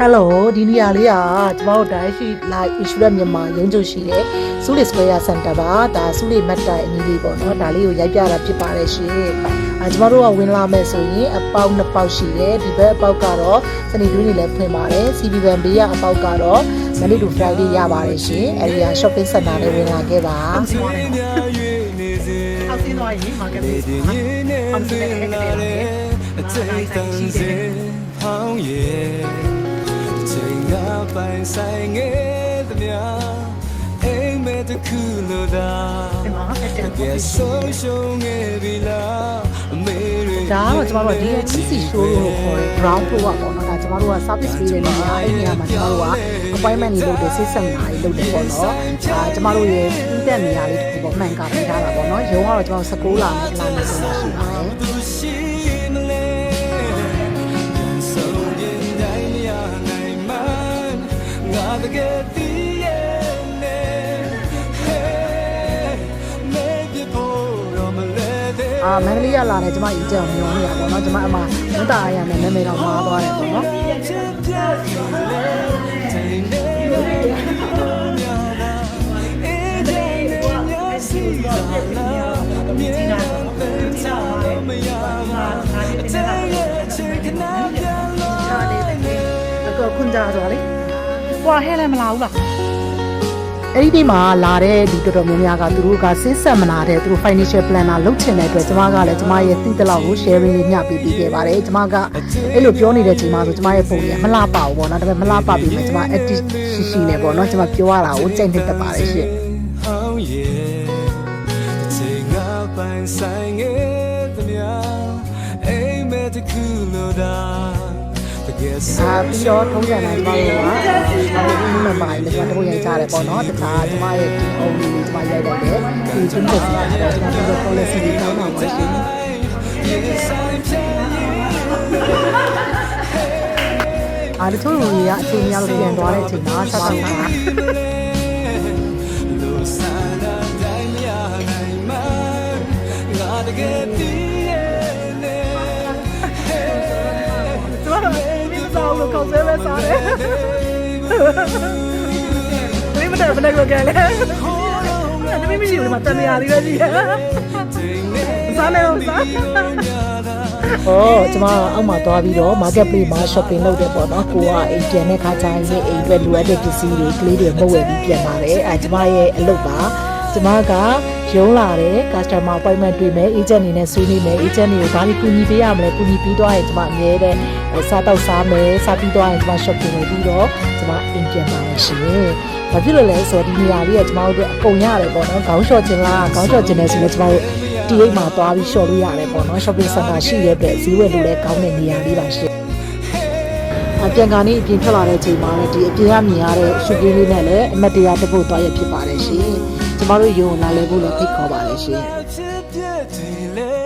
Hello ဒီနေရာလေးကကျမတို့ Dash Live Insurance မြန်မာရုံးချုပ်ရှိတဲ့ Sule Square Center ပါဒါ Sule မတ်တိုင်အနီးလေးပေါ့နော်ဒါလေးကိုရိုက်ပြတာဖြစ်ပါတယ်ရှင်အဲကျမတို့ကဝင်လာမယ်ဆိုရင်အပေါက်နှစ်ပေါက်ရှိတယ်ဒီဘက်အပေါက်ကတော့စနေတွင်းနေလည်းဖွင့်ပါတယ် CB Bank ဘေးကအပေါက်ကတော့ Monday to Friday ရပါတယ်ရှင်အဲဒီက shopping center လေးဝင်လာခဲ့ပါအောက်ဆင်းသွားရင် market လေးအောင်စတဲ့ခက်ခဲတယ်အချိန်တန်စေဟောင်းရဲ့ အချိန်ကပိုင်ဆိုင်ငယ်သမျှအိမ်မဲ့တစ်ခုလို့သာဒီမှာခက်ခဲကဲဆုံးရှုံးခဲ့ပြီလားအမေတွေဒါကတော့ကျမတို့က DHC showroom လို့ခေါ်တယ် ground floor ကပေါ့နော်ဒါကျမတို့က service ပေးတဲ့နေရာအဲ့ဒီနေရာမှာကျမတို့က appointment တွေလုပ်တယ် system တွေလုပ်တယ်ပေါ့နော်ဒါကျမတို့ရဲ့ပြီးတဲ့နေရာလေးတစ်ခုပေါ့မှန်ကပေးထားတာပေါ့နော်ရုံးကတော့ကျမတို့16လာနဲ့လာနေဆိုတာရှိပါတယ် အာမန္တလေးကလာတယ်ကျမအီကြောင်မျောနေတာပေါ့နော်ကျမအမမတအားရနဲ့နာမည်တော်မှားသွားတယ်ပေါ့နော်ချစ်ပြတ်လေတိုင်းနေများတာအေး ကွာဟဲ့လည်းမလာဘူးလားအဲ့ဒီဒီမှာလာတဲ့ဒီတော်တော်များများကသူတို့ကစဉ်းဆက်မလာတဲ့သူတို့ financial planner လုပ်ချင်တဲ့အတွက်ကျွန်မကလည်းကျွန်မရဲ့သိသလောက်ကို sharing လေးမျှပေးပေးခဲ့ပါတယ်ကျွန်မကအဲ့လိုပြောနေတဲ့အချိန်မှာဆိုကျွန်မရဲ့ပုံရမလှပါဘူးပေါ့နော်ဒါပေမဲ့မလှပါပြီမယ်ကျွန်မ active ရှိရှိနေပေါ့နော်ကျွန်မပြောရတာကိုစိတ်နှိပ်တတ်ပါတယ်ရှင်ပိုင်ဆိုင်ငယ်တည်းများအိမ်မက်တခုလို့ဒါ အာဆိုပြီးတော့ထုံးစံတိုင်းကျမတို့ကဒီဒီမှာပါလေကျမတို့ရိုက်ကြတယ်ပေါ့နော်တခါကျမရဲ့ဒီအုံလေးလေးကျမရိုက်လိုက်တယ်ဒီချင်းတက်စီကတော့ကျမတို့ policy လေးကောင်းတာပါရှင်အားတချို့လူတွေကအချိန်များလို့ပြန်သွားတဲ့အချိန်မှာဆက်ဆောင်တာလို့ဆန္ဒတိုင်းမရနိုင်မှငါတကယ် မိမစားလို့ခေါင်းဆဲပဲစားတယ်မိမတယ်မနေ့ကကလည်းအဲ့ဒါမိမရှိဘူးဒီမှာတန်ရာလေးပဲကြီးစားနေအောင်စားဟောကျမအောက်မှာသွားပြီးတော့ market place မှာ shopping လုပ်တယ်ပေါ့နော်ကိုကအိမ်ပြန်တဲ့ခါကျရင်အိမ်အတွက်လိုအပ်တဲ့ပစ္စည်းတွေကလေးတွေမဟုတ်ဝယ်ပြီးပြန်လာတယ်အဲကျမရဲ့အလုပ်ပါကျမက ရုံးလာတယ် customer appointment တွေ့မယ် agent အနေနဲ့ဆွေးနွေးမယ် agent တွေကိုဘာလို့ကူညီပေးရမလဲကူညီပြီးသွားရင်ကျမအမြဲတမ်းစားတော့စားမယ်စားပြီးသွားရင်ကျမ shopping လုပ်ပြီးတော့ကျမအိမ်ပြန်ပါမယ်ရှင်။ဘာဖြစ်လို့လဲဆိုတော့ဒီနေရာလေးကကျမတို့အကုန်ရတယ်ပေါ့နော်။ခေါင်းလျှော်ခြင်းလားခေါင်းလျှော်ခြင်းလဲဆိုတော့ကျမတို့ဒီအိမ်မှာသွားပြီးလျှော်လို့ရတယ်ပေါ့နော်။ shopping center ရှိတဲ့အတွက်ဈေးဝယ်လို့လည်းကောင်းတဲ့နေရာလေးပါရှင်။အပြန်ကနေအပြင်ထွက်လာတဲ့ချိန်မှာလည်းဒီအပြင်ကမြင်ရတဲ့ရှုပ်ကင်းလေးနဲ့လည်းအမတ်တရားတစ်ပုတ်သွားရဖြစ်ပါတယ်ရှင်။ ကျမတို့ယုံလာလဲဖို့လည်းဖိတ်ခေါ်ပါတယ်ရှင်။ချစ်ပြတ်တယ်လေ